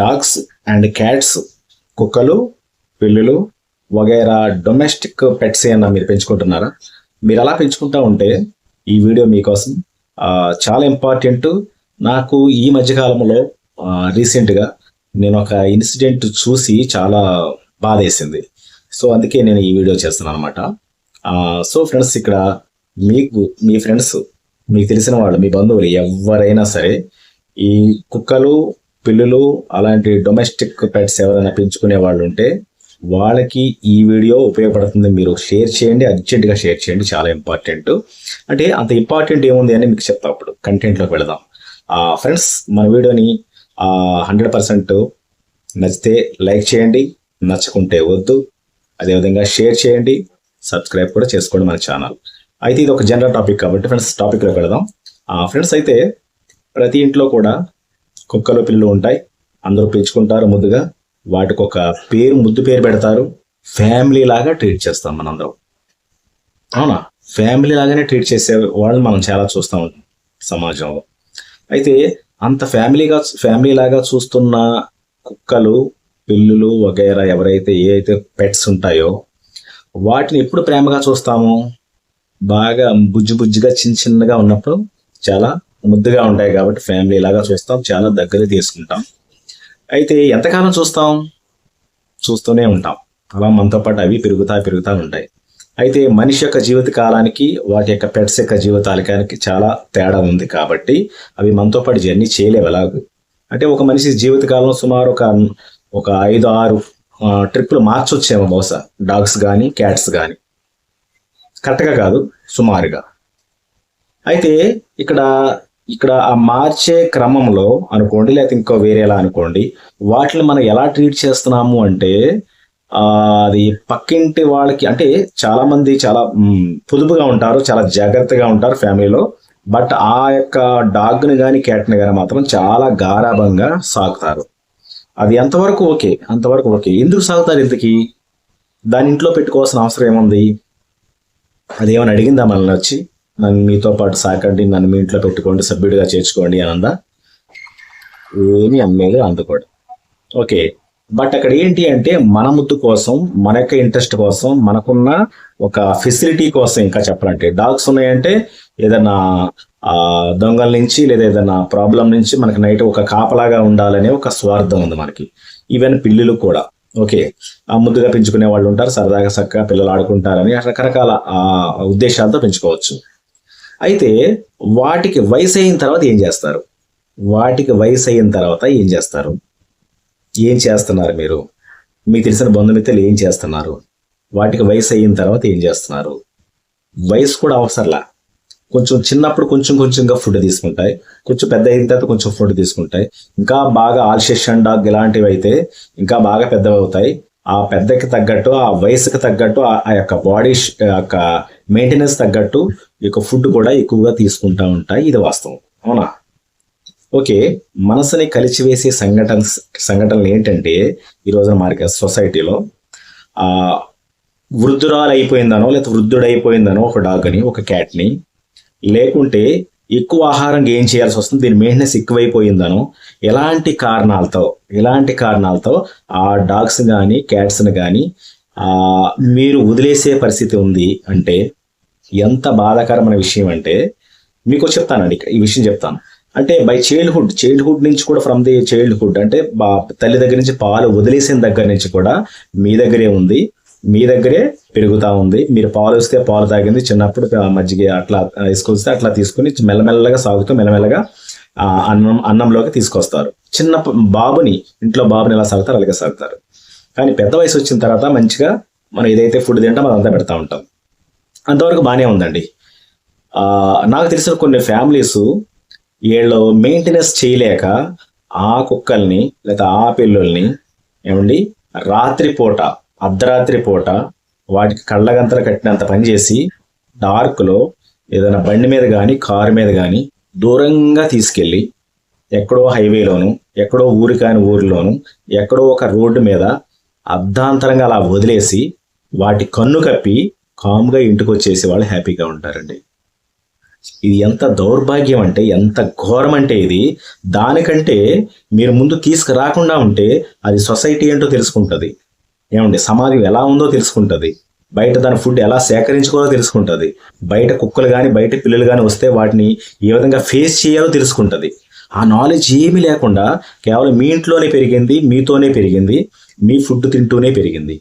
Dogs and cats కుక్కలు పిల్లులు వగైరా డొమెస్టిక్ పెట్స్ ఏమన్నా మీరు పెంచుకుంటున్నారా? మీరు అలా పెంచుకుంటా ఉంటే ఈ వీడియో మీకోసం చాలా ఇంపార్టెంట్. నాకు ఈ మధ్యకాలంలో రీసెంట్గా నేను ఒక ఇన్సిడెంట్ చూసి చాలా బాధేసింది. సో అందుకే నేను ఈ వీడియో చేస్తున్నాను అనమాట సో ఫ్రెండ్స్ ఇక్కడ మీకు మీ ఫ్రెండ్స్ మీకు తెలిసిన వాళ్ళు మీ బంధువులు ఎవరైనా సరే ఈ కుక్కలు పిల్లులు అలాంటి డొమెస్టిక్ పెట్స్ ఎవరైనా పెంచుకునే వాళ్ళు ఉంటే వాళ్ళకి ఈ వీడియో ఉపయోగపడుతుంది. మీరు షేర్ చేయండి అర్జెంటుగా షేర్ చేయండి. చాలా ఇంపార్టెంట్ అంటే అంత ఇంపార్టెంట్ ఏముంది అని మీకు చెప్తా అప్పుడు కంటెంట్లోకి వెళదాం. ఫ్రెండ్స్ మన వీడియోని హండ్రెడ్ పర్సెంట్ నచ్చితే లైక్ చేయండి. నచ్చకుంటే వద్దు. అదేవిధంగా షేర్ చేయండి. సబ్స్క్రైబ్ కూడా చేసుకోండి మన ఛానల్ అయితే ఇది ఒక జనరల్ టాపిక్ కాబట్టి ఫ్రెండ్స్ టాపిక్లోకి వెళదాం. ఫ్రెండ్స్ అయితే ప్రతి ఇంట్లో కూడా కుక్కలు పిల్లలు ఉంటాయి. అందరూ పెంచుకుంటారు ముద్దుగా వాటికి ఒక పేరు ముద్దు పేరు పెడతారు. ఫ్యామిలీ లాగా ట్రీట్ చేస్తాం మనందరం. అవునా? ఫ్యామిలీ లాగానే ట్రీట్ చేసే వాళ్ళని మనం చాలా చూస్తాం సమాజంలో. అయితే అంత ఫ్యామిలీగా ఫ్యామిలీ లాగా చూస్తున్న కుక్కలు పిల్లులు వగైరా ఎవరైతే ఏ అయితే పెట్స్ ఉంటాయో వాటిని ఎప్పుడు ప్రేమగా చూస్తాము? బాగా బుజ్జి బుజ్జిగా చిన్న చిన్నగా ఉన్నప్పుడు చాలా ముద్దుగా ఉంటాయి కాబట్టి ఫ్యామిలీ లాగా చూస్తాం చాలా దగ్గర తీసుకుంటాం. అయితే ఎంతకాలం చూస్తాం? చూస్తూనే ఉంటాం. అలా మనతో పాటు అవి పెరుగుతా పెరుగుతూ ఉంటాయి. అయితే మనిషి యొక్క జీవిత కాలానికి వాటి యొక్క పెట్స్ యొక్క జీవితాలకానికి చాలా తేడా ఉంది కాబట్టి అవి మనతో పాటు జర్నీ చేయలేవు ఎలాగూ అంటే ఒక మనిషి జీవితకాలం సుమారు ఒక ఒక ఐదు ఆరు ట్రిప్లు ట్రిప్పులు మార్చొచ్చేమో బహుశా. డాగ్స్ కానీ క్యాట్స్ కానీ కరెక్ట్గా కాదు సుమారుగా. అయితే ఇక్కడ ఇక్కడ ఆ మార్చే క్రమంలో అనుకోండి లేకపోతే ఇంకో వేరేలా అనుకోండి వాటిని మనం ఎలా ట్రీట్ చేస్తున్నాము అంటే అది పక్కింటి వాళ్ళకి అంటే చాలా మంది చాలా పొదుపుగా ఉంటారు చాలా జాగ్రత్తగా ఉంటారు ఫ్యామిలీలో బట్ ఆ యొక్క డాగ్ని కానీ క్యాట్ని కానీ మాత్రం చాలా గారాభంగా సాగుతారు అది ఎంతవరకు ఓకే అంతవరకు ఓకే. ఎందుకు సాగుతారు ఇంతకీ? దాని ఇంట్లో పెట్టుకోవాల్సిన అవసరం ఏముంది? అదేమని అడిగిందా మనల్ని వచ్చి? నన్ను మీతో పాటు సాకండి నన్ను మీ ఇంట్లో పెట్టుకోండి సభ్యుడిగా చేర్చుకోండి అని అందా? ఏమి అమ్మేది అందుకోడు ఓకే. బట్ అక్కడ ఏంటి అంటే మన ముద్దు కోసం మన యొక్క ఇంట్రెస్ట్ కోసం మనకున్న ఒక ఫెసిలిటీ కోసం ఇంకా చెప్పాలంటే డాగ్స్ ఉన్నాయంటే ఏదైనా దొంగల నుంచి లేదా ఏదైనా ప్రాబ్లం నుంచి మనకి నైట్ ఒక కాపలాగా ఉండాలనే ఒక స్వార్థం ఉంది మనకి. ఈవెన్ పిల్లులు కూడా. ఓకే. ఆ ముద్దుగా పెంచుకునే వాళ్ళు ఉంటారు సరదాగా చక్కగా పిల్లలు ఆడుకుంటారని రకరకాల ఉద్దేశాలతో పెంచుకోవచ్చు. అయితే వాటికి వయసు అయిన తర్వాత ఏం చేస్తారు? వాటికి వయసు అయిన తర్వాత ఏం చేస్తారు? ఏం చేస్తున్నారు మీరు? మీకు తెలిసిన బంధుమిత్రులు ఏం చేస్తున్నారు? వాటికి వయసు అయిన తర్వాత ఏం చేస్తున్నారు? వయసు కూడా అవసరంలా. కొంచెం చిన్నప్పుడు కొంచెం కొంచెంగా ఫుడ్ తీసుకుంటాయి. కొంచెం పెద్ద అయిన తర్వాత కొంచెం ఫుడ్ తీసుకుంటాయి. ఇంకా బాగా ఆల్షేషన్ డాగ్ ఇలాంటివి అయితే ఇంకా బాగా పెద్దవి అవుతాయి ఆ పెద్దకి తగ్గట్టు ఆ వయసుకి తగ్గట్టు ఆ ఆ యొక్క బాడీ యొక్క మెయింటెనెన్స్ తగ్గట్టు యొక్క ఫుడ్ కూడా ఎక్కువగా తీసుకుంటా ఉంటాయి. ఇది వాస్తవం. అవునా? ఓకే. మనసుని కలిచివేసే సంఘటన సంఘటనలు ఏంటంటే ఈ రోజున మార్కెట్ సొసైటీలో వృద్ధురాలు అయిపోయిందనో లేకపోతే వృద్ధుడైపోయిందనో ఒక డాగ్ని ఒక క్యాట్ని లేకుంటే ఎక్కువ ఆహారం గెయిన్ చేయాల్సి వస్తుంది దీని మెయింటెనెన్స్ ఎక్కువైపోయిందనో ఎలాంటి కారణాలతో ఎలాంటి కారణాలతో ఆ డాగ్స్ కానీ క్యాట్స్ని కానీ మీరు వదిలేసే పరిస్థితి ఉంది అంటే ఎంత బాధాకరమైన విషయం అంటే మీకు చెప్తానండి ఈ విషయం చెప్తాను. అంటే బై చైల్డ్హుడ్ చైల్డ్హుడ్ నుంచి కూడా ఫ్రమ్ ది చైల్డ్హుడ్ అంటే తల్లి దగ్గర నుంచి పాలు వదిలేసిన దగ్గర నుంచి కూడా మీ దగ్గరే ఉంది మీ దగ్గరే పెరుగుతా ఉంది. మీరు పాలు వస్తే పాలు తాగింది చిన్నప్పుడు మజ్జిగ అట్లా తీసుకొస్తే అట్లా తీసుకుని మెల్లమెల్లగా సాగుతూ మెల్లమెల్లగా అన్నం అన్నంలోకి తీసుకొస్తారు. చిన్న బాబుని ఇంట్లో బాబుని ఎలా సాగుతారు అలాగే సాగుతారు. కానీ పెద్ద వయసు వచ్చిన తర్వాత మంచిగా మనం ఏదైతే ఫుడ్ తింటామో అదంతా పెడతా ఉంటాం. అంతవరకు బాగానే ఉందండి. నాకు తెలిసిన కొన్ని ఫ్యామిలీస్ వీళ్ళు మెయింటెనెన్స్ చేయలేక ఆ కుక్కల్ని లేదా ఆ పిల్లుల్ని ఏమండి రాత్రిపూట అర్ధరాత్రి పూట వాటికి కళ్ళగంతలు కట్టినంత పనిచేసి డార్క్లో ఏదైనా బండి మీద కానీ కారు మీద కానీ దూరంగా తీసుకెళ్ళి ఎక్కడో హైవేలోను ఎక్కడో ఊరి కాని ఊరిలోను ఎక్కడో ఒక రోడ్డు మీద అర్ధాంతరంగా అలా వదిలేసి వాటి కన్ను కప్పి కామ్గా ఇంటికి వచ్చేసి వాళ్ళు హ్యాపీగా ఉంటారండి. ఇది ఎంత దౌర్భాగ్యం అంటే ఎంత ఘోరం అంటే ఇది దానికంటే మీరు ముందు తీసుకురాకుండా ఉంటే అది సొసైటీ ఏంటో తెలుసుకుంటుంది. ఏమండి సమాజం ఎలా ఉందో తెలుసుకుంటుంది. బయట దాని ఫుడ్ ఎలా సేకరించుకోవాలో తెలుసుకుంటుంది. బయట కుక్కలు కానీ బయట పిల్లలు కానీ వస్తే వాటిని ఏ విధంగా ఫేస్ చేయాలో తెలుసుకుంటుంది. ఆ నాలెడ్జ్ ఏమీ లేకుండా కేవలం మీ ఇంట్లోనే పెరిగింది మీతోనే పెరిగింది మీ ఫుడ్ తింటూనే పెరిగింది.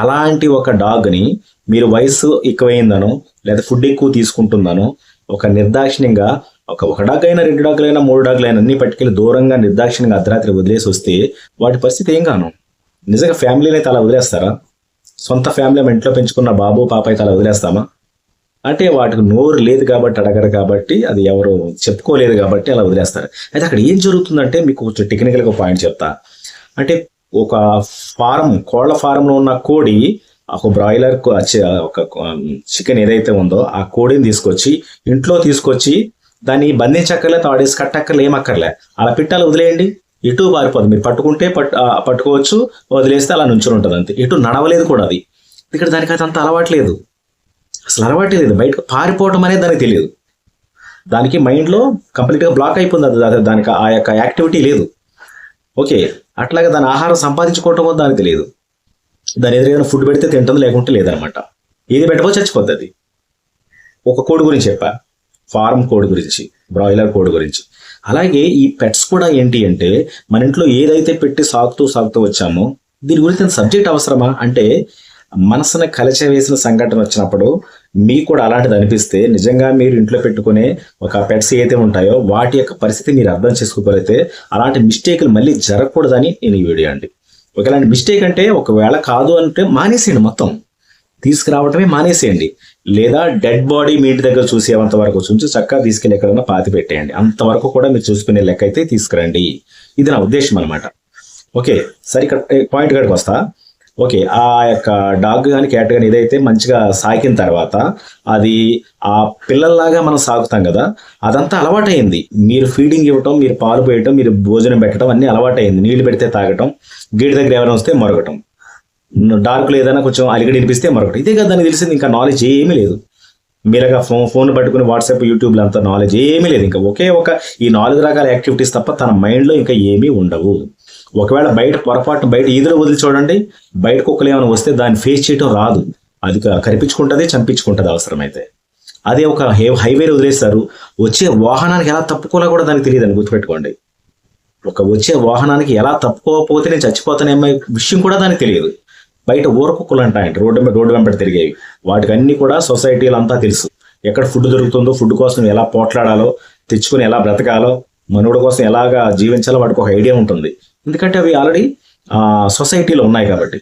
అలాంటి ఒక డాగ్ని మీరు వయసు ఎక్కువైందనో లేదా ఫుడ్ ఎక్కువ తీసుకుంటుందనో ఒక నిర్దాక్షిణ్యంగా ఒక ఒక డాగ్ అయినా రెండు డాగ్లు అయినా మూడు డాగ్లు అయినా అన్ని పట్టుకెళ్ళి దూరంగా నిర్దాక్షిణ్యంగా అర్ధరాత్రి వదిలేసి వస్తే వాటి పరిస్థితి ఏం కాను. నిజంగా ఫ్యామిలీని అయితే అలా వదిలేస్తారా? సొంత ఫ్యామిలీ మన ఇంట్లో పెంచుకున్న బాబు పాప అయితే అలా వదిలేస్తామా? అంటే వాటికి నోరు లేదు కాబట్టి అడగరు కాబట్టి అది ఎవరు చెప్పుకోలేదు కాబట్టి అలా వదిలేస్తారు. అయితే అక్కడ ఏం జరుగుతుందంటే మీకు కొంచెం టెక్నికల్గా ఒక పాయింట్ చెప్తా. అంటే ఒక ఫారం కోళ్ళ ఫారంలో ఉన్న కోడి ఒక బ్రాయిలర్ ఒక చికెన్ ఏదైతే ఉందో ఆ కోడిని తీసుకొచ్చి ఇంట్లో తీసుకొచ్చి దాన్ని బంధించక్కర్లే తాడేసి కట్టక్కర్లే ఏమక్కర్లే. అలా పిట్టాలు వదిలేయండి. ఇటు పారిపోదు మీరు పట్టుకుంటే పట్టు పట్టుకోవచ్చు వదిలేస్తే అలా నుంచుని ఉంటుంది అంతే. ఇటు నడవలేదు కూడా అది. ఇక్కడ దానికి అది అంత అలవాట్లేదు అసలు అలవాటు లేదు. బయటకు పారిపోవటం అనేది దానికి తెలియదు. దానికి మైండ్లో కంప్లీట్గా బ్లాక్ అయిపోయింది అది- దానికి ఆ యొక్క యాక్టివిటీ లేదు. ఓకే. అట్లాగే దాని ఆహారం సంపాదించుకోవటం కూడా దానికి తెలియదు. దాని ఎదురైనా ఫుడ్ పెడితే తింటుంది లేకుంటే లేదనమాట. ఏది పెట్టబో చచ్చిపోతుంది అది. ఒక కోడి గురించి చెప్పా. ఫార్మ్ కోడి గురించి బ్రాయిలర్ కోడి గురించి. అలాగే ఈ పెట్స్ కూడా ఏంటి అంటే మన ఇంట్లో ఏదైతే పెట్టి సాగుతూ సాగుతూ వచ్చామో దీని గురించి సబ్జెక్ట్ అవసరమా? అంటే మనసును వేసిన సంఘటన వచ్చినప్పుడు మీకు కూడా అలాంటిది అనిపిస్తే నిజంగా మీరు ఇంట్లో పెట్టుకునే ఒక పెట్స్ ఏదైతే ఉంటాయో వాటి యొక్క పరిస్థితి మీరు అర్థం చేసుకోగలిగితే అలాంటి మిస్టేక్లు మళ్ళీ జరగకూడదని నేను ఈ వీడియో అండి. ఒకవేళ మిస్టేక్ అంటే ఒకవేళ కాదు అంటే మానేసేయండి మొత్తం. తీసుకురావటమే మానేసేయండి. లేదా డెడ్ బాడీ మీ ఇంటి దగ్గర చూసేంత వరకు చూసి చక్కగా తీసుకెళ్ళి ఎక్కడైనా పాతి పెట్టేయండి. అంతవరకు కూడా మీరు చూసుకునే లెక్క అయితే తీసుకురండి. ఇది నా ఉద్దేశం అనమాట ఓకే సరే ఇక్కడ పాయింట్ కాడికి వస్తా. ఓకే ఆ యొక్క డాగ్ కానీ క్యాట్ కానీ ఏదైతే మంచిగా సాకిన తర్వాత అది ఆ పిల్లల్లాగా మనం సాగుతాం కదా అదంతా అలవాటైంది మీరు ఫీడింగ్ ఇవ్వటం మీరు పాలు పోయటం మీరు భోజనం పెట్టడం అన్నీ అలవాటైంది నీళ్ళు పెడితే తాగటం గేట్ దగ్గర ఎవరైనా వస్తే మరగటం. డార్క్లో ఏదైనా కొంచెం అలిగడి వినిపిస్తే మరొకటి ఇదే కదా దానికి తెలిసింది ఇంకా నాలెడ్జ్ ఏమీ లేదు. మీరుగా ఫోన్ ఫోన్ పట్టుకుని వాట్సాప్ యూట్యూబ్లో అంత నాలెడ్జ్ ఏమీ లేదు. ఇంకా ఒకే ఒక ఈ నాలుగు రకాల యాక్టివిటీస్ తప్ప తన మైండ్లో ఇంకా ఏమీ ఉండవు. ఒకవేళ బయట పొరపాటు బయట ఈదులో వదిలి చూడండి బయట కుక్కలు ఏమైనా వస్తే దాన్ని ఫేస్ చేయటం రాదు. అది క- కరిపించుకుంటుంది చంపించుకుంటుంది అవసరమైతే. అదే ఒక హై హైవేలు వదిలేస్తారు వచ్చే వాహనానికి ఎలా తప్పుకోవాలో కూడా దానికి తెలియదని గుర్తుపెట్టుకోండి. ఒక వచ్చే వాహనానికి ఎలా తప్పుకోకపోతే నేను చచ్చిపోతానేమో విషయం కూడా దానికి తెలియదు. బయట ఊర కుక్కలు అంటాయండి రోడ్డు మీద రోడ్డు వెంబడి తిరిగేవి. వాటికి అన్ని కూడా సొసైటీలు అంతా తెలుసు. ఎక్కడ ఫుడ్ దొరుకుతుందో ఫుడ్ కోసం ఎలా పోట్లాడాలో తెచ్చుకుని ఎలా బ్రతకాలో మనుడు కోసం ఎలాగా జీవించాలో వాటికి ఒక ఐడియా ఉంటుంది. ఎందుకంటే అవి ఆల్రెడీ సొసైటీలో ఉన్నాయి కాబట్టి.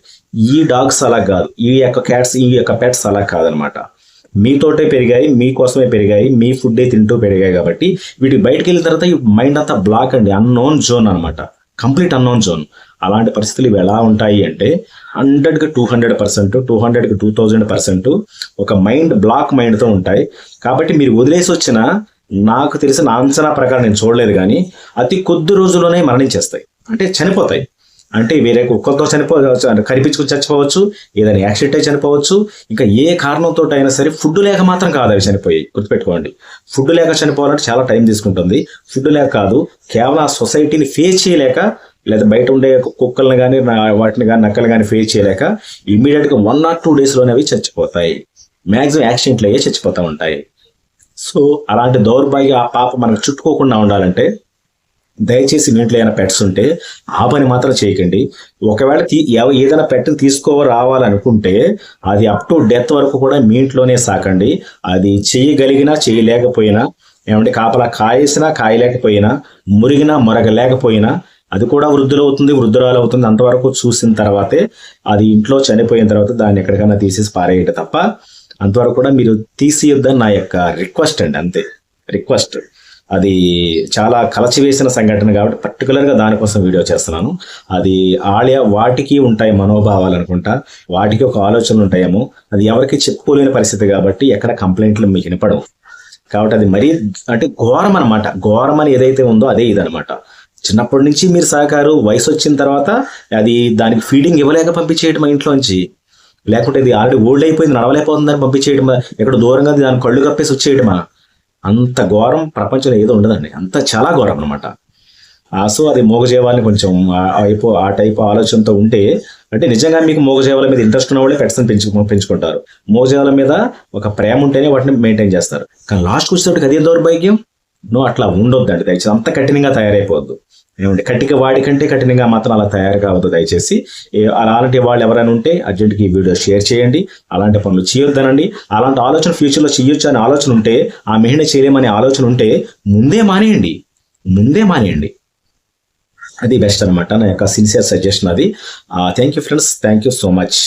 ఈ డాగ్స్ అలా కాదు. ఈ యొక్క క్యాట్స్ ఈ యొక్క పెట్స్ అలా కాదనమాట. మీతోటే పెరిగాయి మీకోసమే పెరిగాయి మీ ఫుడ్డే తింటూ పెరిగాయి కాబట్టి వీటికి బయటకు వెళ్ళిన తర్వాత ఈ మైండ్ అంతా బ్లాక్ అండి. అన్నోన్ జోన్ అనమాట. కంప్లీట్ అన్నోన్ జోన్ అలాంటి పరిస్థితులు ఇవి ఎలా ఉంటాయి అంటే హండ్రెడ్కి టూ హండ్రెడ్ పర్సెంట్ టూ హండ్రెడ్కి టూ థౌజండ్ పర్సెంట్ ఒక మైండ్ బ్లాక్ మైండ్తో ఉంటాయి. కాబట్టి మీరు వదిలేసి వచ్చిన నాకు తెలిసిన అంచనా ప్రకారం నేను చూడలేదు కానీ అతి కొద్ది రోజుల్లోనే మరణించేస్తాయి. అంటే చనిపోతాయి. అంటే వేరే కుక్కలతో చనిపోవచ్చు అంటే కనిపించుకుని చచ్చిపోవచ్చు ఏదైనా యాక్సిడెంట్ అయి చనిపోవచ్చు. ఇంకా ఏ కారణంతో అయినా సరే ఫుడ్ లేక మాత్రం కాదు అవి చనిపోయాయి గుర్తుపెట్టుకోండి. ఫుడ్ లేక చనిపోవాలంటే చాలా టైం తీసుకుంటుంది. ఫుడ్ లేక కాదు కేవలం ఆ సొసైటీని ఫేస్ చేయలేక లేదా బయట ఉండే కుక్కల్ని కానీ వాటిని కానీ నక్కలు కానీ ఫేస్ చేయలేక ఇమీడియట్గా వన్ ఆర్ టూ డేస్లోనే అవి చచ్చిపోతాయి. మ్యాక్సిమం యాక్సిడెంట్లు అయ్యే చచ్చిపోతూ ఉంటాయి. సో అలాంటి దౌర్భాగ్య ఆ పాప మనకు చుట్టుకోకుండా ఉండాలంటే దయచేసి మీ ఇంట్లో ఏమైనా పెట్స్ ఉంటే ఆ పని మాత్రం చేయకండి. ఒకవేళ తీ ఏదైనా పెట్టని తీసుకో రావాలనుకుంటే అది అప్ టు డెత్ వరకు కూడా మీ ఇంట్లోనే సాకండి. అది చేయగలిగినా చేయలేకపోయినా ఏమంటే కాపలా కాయేసినా కాయలేకపోయినా మురిగినా మురగలేకపోయినా అది కూడా వృద్ధులవుతుంది వృద్ధురాలు అవుతుంది అంతవరకు చూసిన తర్వాతే అది ఇంట్లో చనిపోయిన తర్వాత దాన్ని ఎక్కడికైనా తీసేసి పారేయట తప్ప అంతవరకు కూడా మీరు తీసియొద్దని నా యొక్క రిక్వెస్ట్ అండి అంతే. రిక్వెస్ట్ అది చాలా కలచివేసిన సంఘటన కాబట్టి పర్టికులర్గా దానికోసం వీడియో చేస్తున్నాను. అది ఆలయ వాటికి ఉంటాయి మనోభావాలు అనుకుంటా. వాటికి ఒక ఆలోచనలు ఉంటాయేమో. అది ఎవరికి చెప్పుకోలేని పరిస్థితి కాబట్టి ఎక్కడ కంప్లైంట్లు మీకు వినపడవు. కాబట్టి అది మరీ అంటే ఘోరం అనమాట ఘోరం అని ఏదైతే ఉందో అదే ఇదనమాట చిన్నప్పటి నుంచి మీరు సహకారు వయసు వచ్చిన తర్వాత అది దానికి ఫీడింగ్ ఇవ్వలేక పంపించేయటం ఇంట్లోంచి. లేకుంటే ఇది ఆల్రెడీ ఓల్డ్ అయిపోయింది నడవలేకపోతుందని పంపించేయడమా ఎక్కడ దూరంగా దాని కళ్ళు కప్పేసి వచ్చేయడమా అంత ఘోరం ప్రపంచంలో ఏదో ఉండదండి. అంత చాలా ఘోరం అనమాట సో అది మోగజేవాలని కొంచెం ఆ- ఆ ఆ టైప్ ఆలోచనతో ఉంటే అంటే నిజంగా మీకు మూగజీవాల మీద ఇంట్రెస్ట్ ఉన్న వాళ్ళే పెట్స్ని పెంచు పెంచుకుంటారు. మూగజీవాల మీద ఒక ప్రేమ ఉంటేనే వాటిని మెయింటైన్ చేస్తారు. కానీ లాస్ట్కి వచ్చేటప్పటికి అదే దౌర్భాగ్యం? నువ్వు అట్లా ఉండొద్దండి. దయచేసి అంత కఠినంగా తయారైపోవద్దు. ఏమంటే కట్టిక వాడి కంటే కఠినంగా మాత్రం అలా తయారు కావద్దు దయచేసి. అలాంటి వాళ్ళు ఎవరైనా ఉంటే అర్జెంట్కి ఈ వీడియో షేర్ చేయండి. అలాంటి పనులు చేయొద్దనండి. అలాంటి ఆలోచన ఫ్యూచర్లో చేయొచ్చు అనే ఆలోచన ఉంటే ఆ మహిళ చేయలేమనే ఆలోచన ఉంటే ముందే మానేయండి. ముందే మానేయండి. అది బెస్ట్ అనమాట నా యొక్క సిన్సియర్ సజెషన్ అది. Thank you friends. Thank you so much.